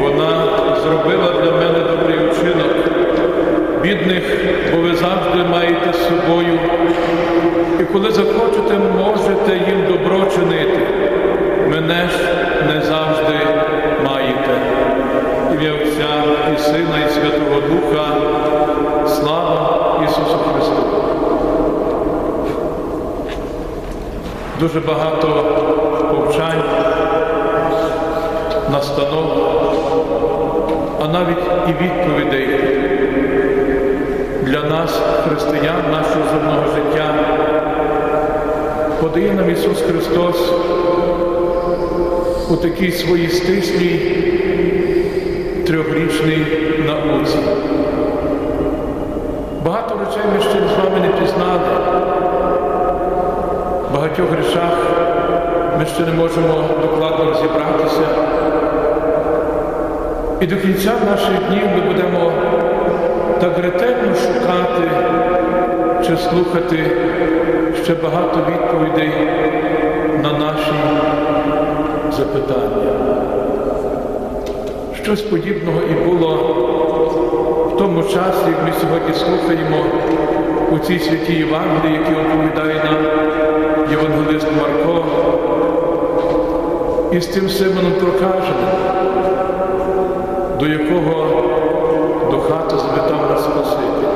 Вона зробила для мене добрий вчинок. Бідних, бо ви завжди маєте з собою. І коли захочете, можете їм добро чинити. Мене ж не завжди маєте. Ім'я Отця і Сина, і Святого Духа. Слава Ісусу Христу! Дуже багато повчань, настанов, а навіть і відповідей для нас, християн, нашого земного життя, подає нам Ісус Христос у такій своїй стислій трьохрічній науці. Багато речей ми ще з вами не пізнали. В багатьох речах ми ще не можемо докладно розібратися. І до кінця наших днів ми будемо так ретельно шукати чи слухати ще багато відповідей на наші запитання. Щось подібного і було в тому часі, як ми сьогодні слухаємо у цій святій Євангелії, які оповідає нам Євангелист Марко, і з тим Симоном Прокаженим, до якого до хати завітав нас Спаситель.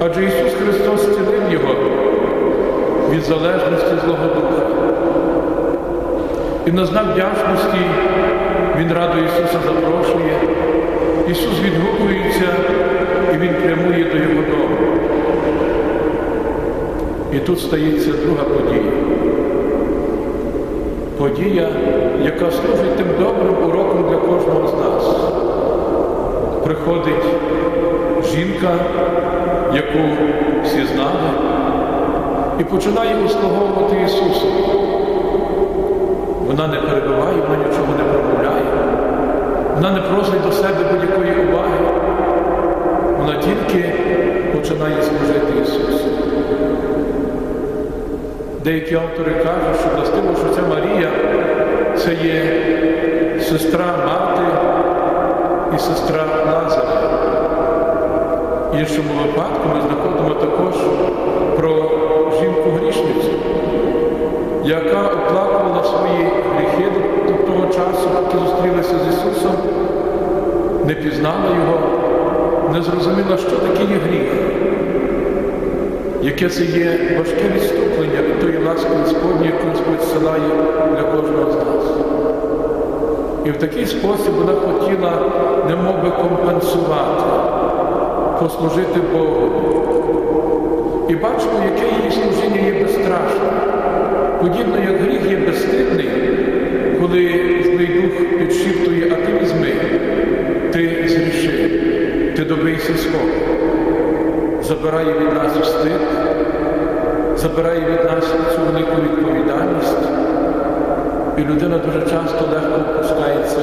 Адже Ісус Христос зцілив його від залежності Злого Духа. І на знак вдячності Він радо Ісуса запрошує. Ісус відгукується і Він прямує до Його дому. І тут стається друга подія. Подія, яка служить тим добрим уроком для кожного з нас. Приходить жінка, яку всі знали, і починає услуговувати Ісуса. Вона не перебиває, вона нічого не промовляє, вона не просить до себе будь-якої уваги. Вона тільки починає служити Ісусу. Деякі автори кажуть, що властиво, що ця Марія це є сестра Марти і сестра Лазаря. В іншому випадку ми знаходимо також про жінку-грішницю, яка оплакувала свої гріхи до того часу, поки зустрілася з Ісусом, не пізнала Його, не зрозуміла, що таке є гріх яке це є важке відступлення від тої ласки Господні, яку Господь силає для кожного з нас. І в такий спосіб вона хотіла немов би компенсувати, послужити Богу. І бачимо, яке її служіння є безстрашне. Подібно як гріх є безстидний, коли злий дух підшіптує, а ти візьми, ти зріши, ти добийся свого забирає від нас встид, забирає від нас цю велику відповідальність. І людина дуже часто легко опускається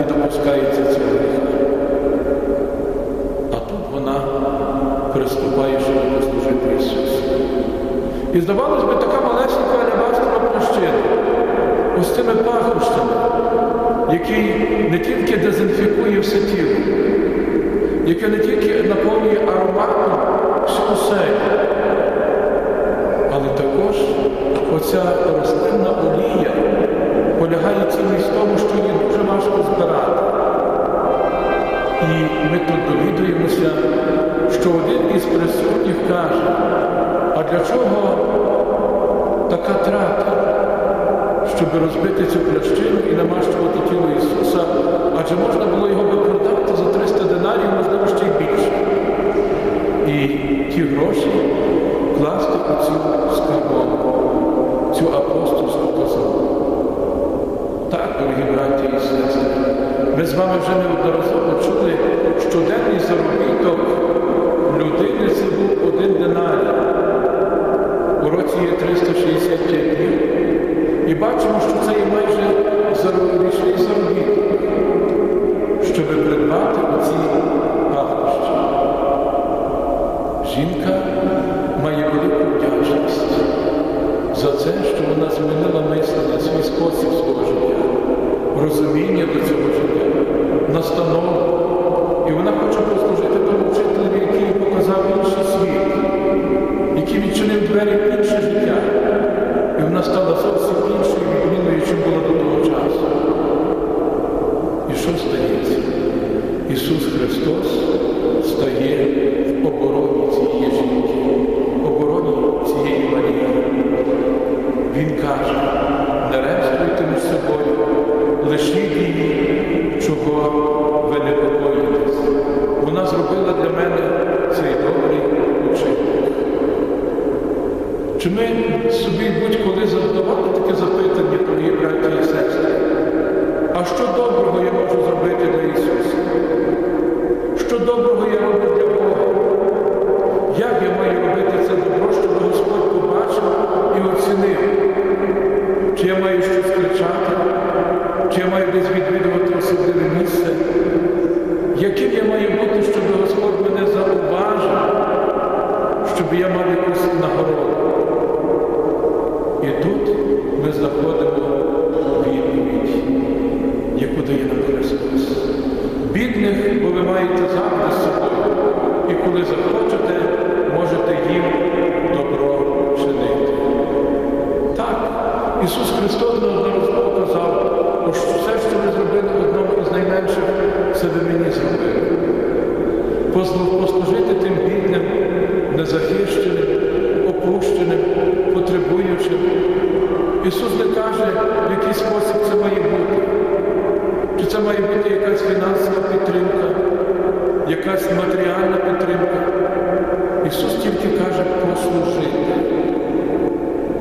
і допускається цього гріха. А тут вона приступає, щоб послужити Ісусу. І здавалось би, така малесенька алябастрова площина, ось цими пахощами, який не тільки дезінфікує все тіло, яке не тільки наповнює ароматом всю але також оця рослинна олія полягає цінність в тому, що її дуже важко збирати. І ми тут довідуємося, що один із присутніх каже, а для чого така трата, щоб розбити цю плящину і намащувати тіло Ісуса, адже можна було Jesus Cristo. Ісус не каже, в який спосіб це має бути. Чи це має бути якась фінансова підтримка, якась матеріальна підтримка. Ісус тільки каже послужити.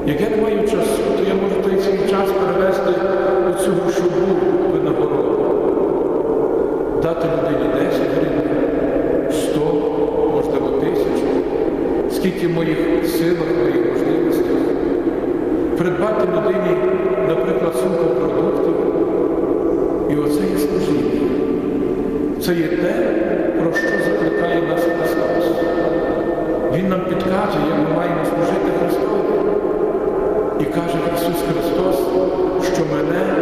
Як я не маю часу, то я можу той свій час перевести у цю грошову винагороду, дати людині 10 гривень, 100, можливо, тисячу, скільки моїх сил дати людині, наприклад, сумку продуктів. І оце є служіння. Це є те, про що закликає нас Христос. Він нам підказує, як ми маємо служити Христові. І каже Ісус Христос, що мене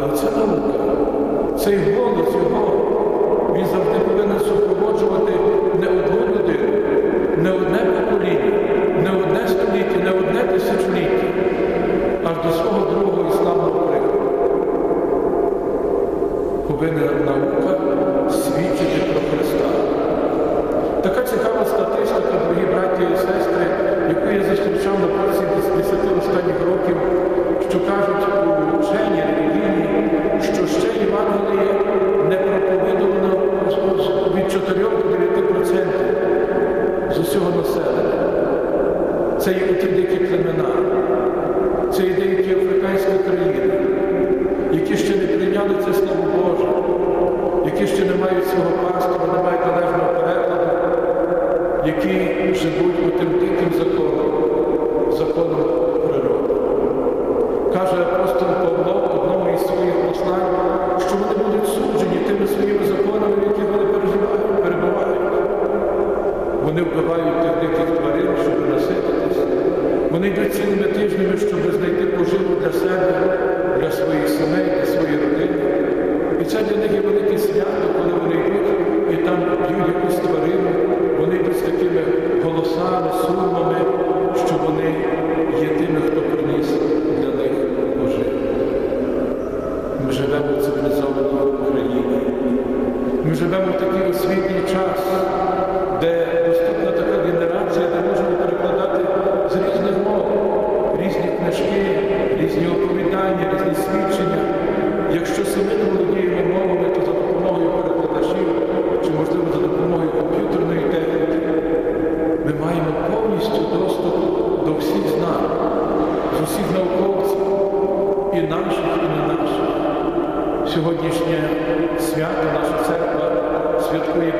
どうしたのかそういう E aqui os رسولا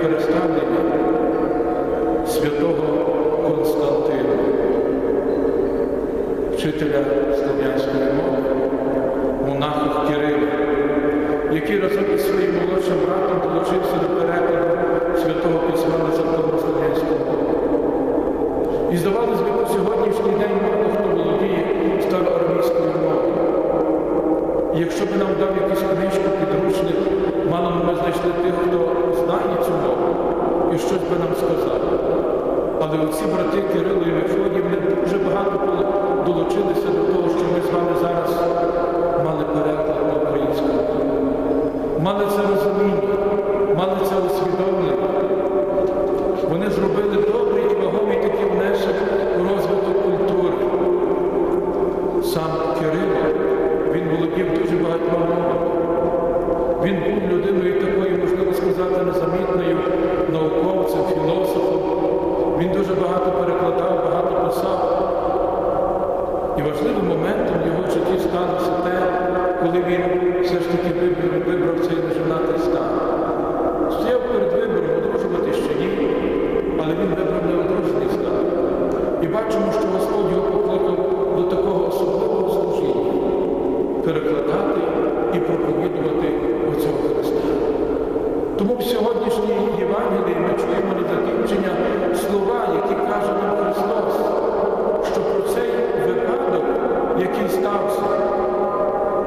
представлення святого Константина, вчителя слов'янської мови, монаха Кирила, який разом із своїм молодшим братом долучився до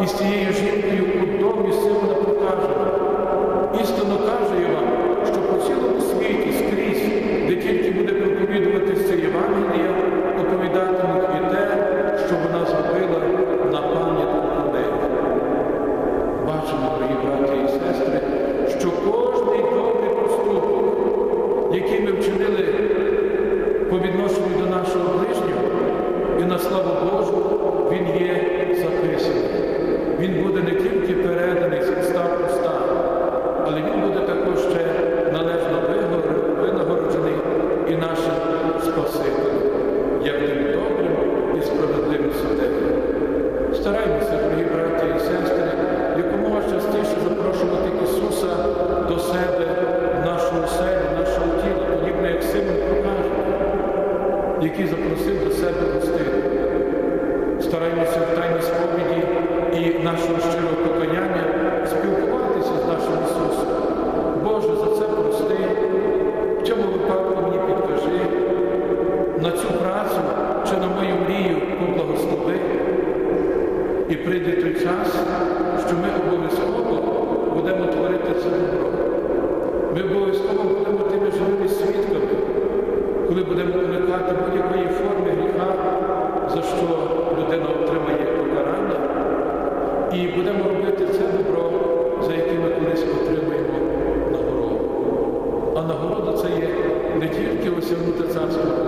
e se І прийде той час, що ми обов'язково будемо творити це добро. Ми обов'язково будемо тими живими свідками, коли будемо уникати будь-якої форми гріха, за що людина отримає покарання, і будемо робити це добро, за яке ми колись отримуємо нагороду. А нагорода це є не тільки осягнути царство.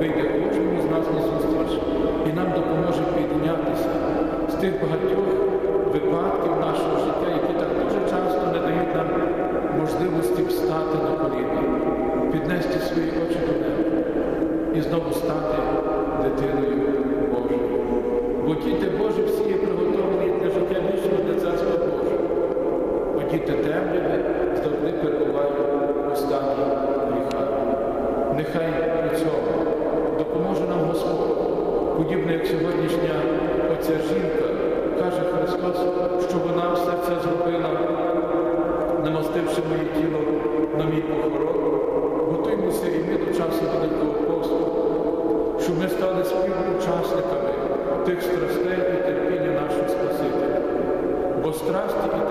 вийде кожному з нас на зустріч і нам допоможе піднятися з тих багатьох випадків нашого життя, які так дуже часто не дають нам можливості встати на коліна, піднести свої очі до неба і знову стати дитиною Божою. Бо діти Божі всі є приготовлені для життя вічного для царства Божого. Бо діти темряви завжди перебувають у гріха. Нехай у цьому подібно як сьогоднішня оця жінка, каже Христос, що вона все це зробила, намастивши моє тіло на мій похорон. Готуємося і ми до часу Великого Посту, щоб ми стали співучасниками тих страстей і терпіння нашого Спасителя. Бо страсті і